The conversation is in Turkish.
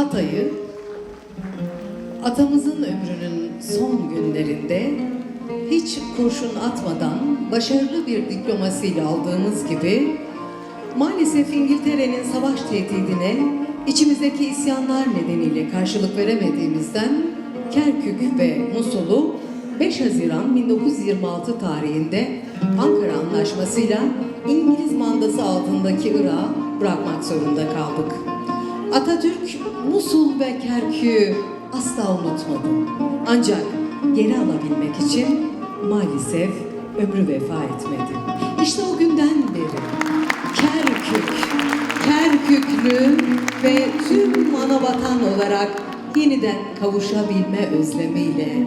Hatay'ı atamızın ömrünün son günlerinde hiç kurşun atmadan başarılı bir diplomasiyle aldığımız gibi maalesef İngiltere'nin savaş tehdidine içimizdeki isyanlar nedeniyle karşılık veremediğimizden Kerkük ve Musul'u 5 Haziran 1926 tarihinde Ankara Anlaşması'yla İngiliz mandası altındaki Irak'a bırakmak zorunda kaldık. Atatürk Musul ve Kerkük'ü asla unutmadı. Ancak geri alabilmek için maalesef ömrü vefa etmedi. İşte o günden beri Kerkük, Kerküklü ve tüm anavatan olarak yeniden kavuşabilme özlemiyle